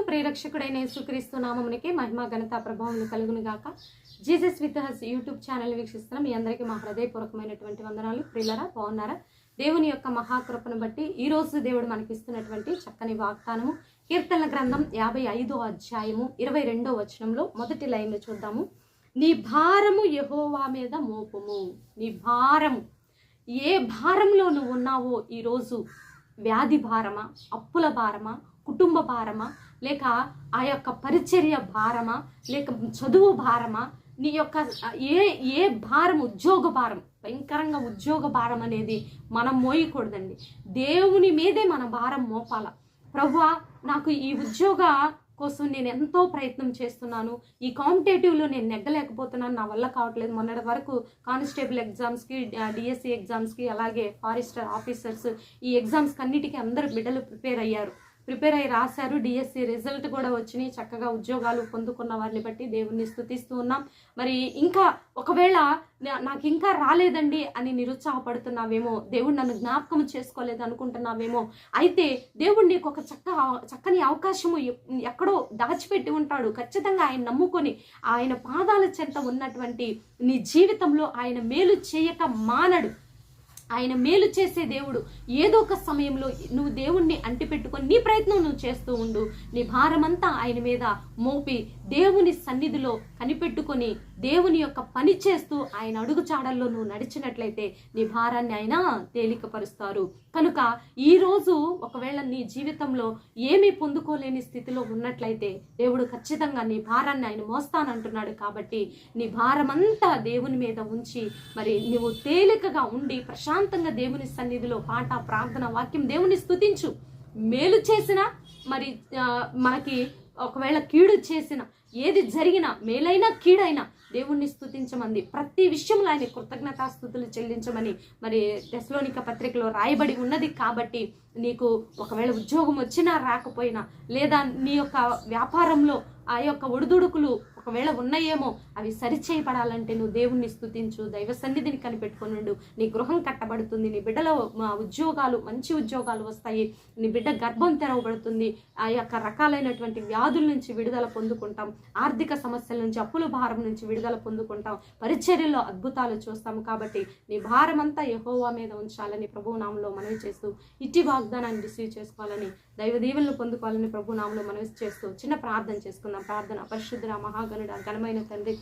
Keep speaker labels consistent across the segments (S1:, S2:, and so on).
S1: ప్రేరక్షకుడైన యేసుక్రీస్తు నామమునికి మహిమ ఘనత ప్రభావం కలుగును గాక Jesus with us YouTube channel వీక్షిస్తున్న. మీ అందరికీ మా హృదయపూర్వకమైనటువంటి వందనాలు. ప్రియులరా బాగున్నారా? దేవుని యొక్క మహాకృపను బట్టి ఈ రోజు దేవుడు మనకి ఇస్తున్నటువంటి చక్కని వాగ్దానము కీర్తన గ్రంథం యాభై ఐదో అధ్యాయము ఇరవై రెండో వచనంలో మొదటి లైన్లో చూద్దాము. నీ భారము యహోవా మీద మోపము. నీ భారము. ఏ భారంలో నువ్వు ఉన్నావో ఈరోజు వ్యాధి భారమా? అప్పుల భారమా? కుటుంబ భారమా? లేక ఆ యొక్క పరిచర్య భారమా లేక చదువు భారమా నీ యొక్క ఏ ఏ భారం ఉద్యోగ భారం భయంకరంగా ఉద్యోగ భారం అనేది మనం మోయకూడదండి. దేవుని మీదే మన భారం మోపాల. ప్రభువా నాకు ఈ ఉద్యోగ కోసం నేను ఎంతో ప్రయత్నం చేస్తున్నాను. ఈ కాంపిటేటివ్లో నేను నెగ్గలేకపోతున్నాను. నా వల్ల కావట్లేదు. మొన్నటి వరకు కానిస్టేబుల్ ఎగ్జామ్స్కి డిఎస్సి ఎగ్జామ్స్కి అలాగే ఫారెస్టర్ ఆఫీసర్స్ ఈ ఎగ్జామ్స్కి అన్నిటికీ అందరూ బిడ్డలు ప్రిపేర్ అయ్యారు. ప్రిపేర్ అయ్యి రాశారు. డిఎస్సి రిజల్ట్ కూడా వచ్చినాయి. చక్కగా ఉద్యోగాలు పొందుకున్న వారిని బట్టి దేవుణ్ణి స్థుతిస్తూ ఉన్నాం. మరి ఇంకా ఒకవేళ నా- నాకు ఇంకా రాలేదండి అని నిరుత్సాహపడుతున్నావేమో దేవుడు నన్ను జ్ఞాపకం చేసుకోలేదు అనుకుంటున్నావేమో అయితే దేవుడు నీకు ఒక చక్క చక్కని అవకాశము ఎక్కడో దాచిపెట్టి ఉంటాడు. ఖచ్చితంగా ఆయన నమ్ముకొని ఆయన పాదాల చెంత ఉన్నటువంటి నీ జీవితంలో ఆయన మేలు చేయక మానడు. ఆయన మేలు చేసే దేవుడు. ఏదో ఒక సమయంలో నువ్వు దేవుణ్ణి అంటిపెట్టుకొని నీ ప్రయత్నం నువ్వు చేస్తూ ఉండు. నీ భారమంతా ఆయన మీద మోపి దేవుని సన్నిధిలో కనిపెట్టుకొని దేవుని యొక్క పని చేస్తూ ఆయన అడుగుచాడల్లో నువ్వు నడిచినట్లయితే నీ భారాన్ని ఆయన తేలికపరుస్తారు. కనుక ఈరోజు ఒకవేళ నీ జీవితంలో ఏమీ పొందుకోలేని స్థితిలో ఉన్నట్లయితే దేవుడు ఖచ్చితంగా నీ భారాన్ని ఆయన మోస్తానంటున్నాడు కాబట్టి నీ భారమంతా దేవుని మీద ఉంచి మరి నువ్వు తేలికగా ఉండి ప్రశాంతంగా దేవుని సన్నిధిలో పాట ప్రార్థన వాక్యం దేవుని స్థుతించు మేలు చేసిన మరి మనకి ఒకవేళ కీడు చేసిన ఏది జరిగినా మేలైనా కీడైనా దేవుణ్ణి స్థుతించమంది ప్రతి విషయంలో ఆయన కృతజ్ఞతాస్థుతులు చెల్లించమని మరి దశలోనిక పత్రికలో రాయబడి ఉన్నది కాబట్టి నీకు ఒకవేళ ఉద్యోగం వచ్చినా రాకపోయినా లేదా నీ యొక్క వ్యాపారంలో ఆ యొక్క ఒడిదుడుకులు ఒకవేళ ఉన్నాయేమో అవి సరిచేయబడాలంటే నువ్వు దేవుణ్ణి స్థుతించు దైవ సన్నిధిని కనిపెట్టుకుని ఉండు. నీ గృహం కట్టబడుతుంది. నీ బిడ్డలో మా ఉద్యోగాలు మంచి ఉద్యోగాలు వస్తాయి. నీ బిడ్డ గర్భం తెరవబడుతుంది. ఆ యొక్క రకాలైనటువంటి వ్యాధుల నుంచి విడుదల పొందుకుంటాం. ఆర్థిక సమస్యల నుంచి అప్పుల భారం నుంచి విడుదల పొందుకుంటాం. పరిచర్యలో అద్భుతాలు చూస్తాము కాబట్టి నీ భారం అంతా యహోవా మీద ఉంచాలని ప్రభు నామంలో మనవి చేస్తూ ఇట్టి వాగ్దానాన్ని రిసీవ్ చేసుకోవాలని దైవ దీవెనలు పొందుకోవాలని ప్రభు నామంలో మనవి చేస్తూ చిన్న ప్రార్థన చేసుకుందాం. ప్రార్థన పరిశుద్ధ మహాగణుడ ఘనమైన తండ్రి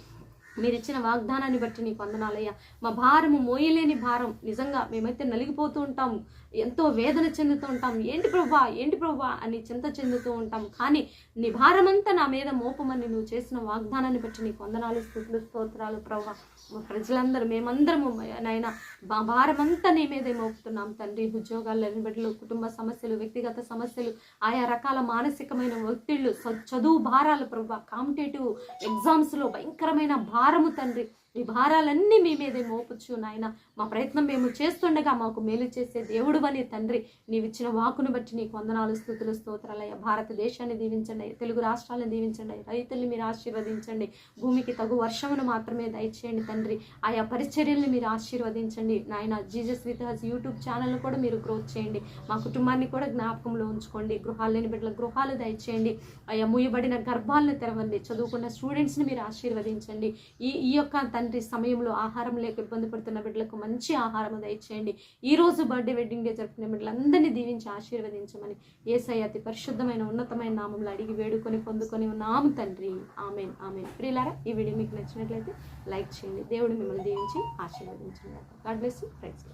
S1: మీరు ఇచ్చిన వాగ్దానాన్ని బట్టి నీకు వందనాలయ్యా. మా భారము మోయలేని భారం. నిజంగా మేమైతే నలిగిపోతూ ఉంటాము. ఎంతో వేదన చెందుతూ ఉంటాం ఏంటి ప్రభా? ఏంటి ప్రభా? అని చింత చెందుతూ ఉంటాం కానీ నీ భారమంతా నా మీద మోపమని నువ్వు చేసిన వాగ్దానాన్ని బట్టి నీకు వందనాలు స్థుతులు స్తోత్రాలు ప్రభా. మా ప్రజలందరూ మేమందరము నాయన మా భారమంతా నీ మీదే మోపుతున్నాం తండ్రి. ఉద్యోగాలు లేని బిడ్డలు కుటుంబ సమస్యలు వ్యక్తిగత సమస్యలు ఆయా రకాల మానసికమైన ఒత్తిళ్ళు చదువు భారాలు ప్రభా. కాంపిటేటివ్ ఎగ్జామ్స్లో భయంకరమైన భారము తండ్రి. మీ భారాలన్నీ మీ మీదే మోపుచ్చు నాయన. మా ప్రయత్నం మేము చేస్తుండగా మాకు మేలు చేసే దేవుడు అని తండ్రి. నీవిచ్చిన వాకును బట్టి నీకు వందనాలు స్థుతులు స్తోత్రాలయ్య. భారతదేశాన్ని దీవించండి తెలుగు రాష్ట్రాలను దీవించండి రైతుల్ని మీరు ఆశీర్వదించండి. భూమికి తగు వర్షమును మాత్రమే దయచేయండి తండ్రి. ఆయా పరిచర్యల్ని మీరు ఆశీర్వదించండి. నాయన Jesus with us YouTube channel కూడా మీరు గ్రోత్ చేయండి. మా కుటుంబాన్ని కూడా జ్ఞాపకంలో ఉంచుకోండి. గృహాలు లేని బిడ్డల గృహాలు దయచేయండి. ఆయా మూయబడిన గర్భాలను తెరవండి. చదువుకున్న స్టూడెంట్స్ని మీరు ఆశీర్వదించండి. ఈ ఈ యొక్క తండ్రి సమయంలో ఆహారం లేక ఇబ్బంది పడుతున్న బిడ్డలకు మంచి ఆహారం దయచేయండి. ఈ రోజు బర్త్డే వెడ్డింగ్ డే జరుపుకునే బిడ్డలందరినీ దీవించి ఆశీర్వదించమని ఏసై అతి పరిశుద్ధమైన ఉన్నతమైన నామంలో అడిగి వేడుకొని పొందుకొని ఉన్నాము తండ్రి. Amen amen. ప్రియులారా ఈ వీడియో మీకు నచ్చినట్లయితే లైక్ చేయండి. దేవుడు మిమ్మల్ని దీవించి ఆశీర్వదించండి గాడ్ బ్లెస్ యూ. ఫ్రెండ్స్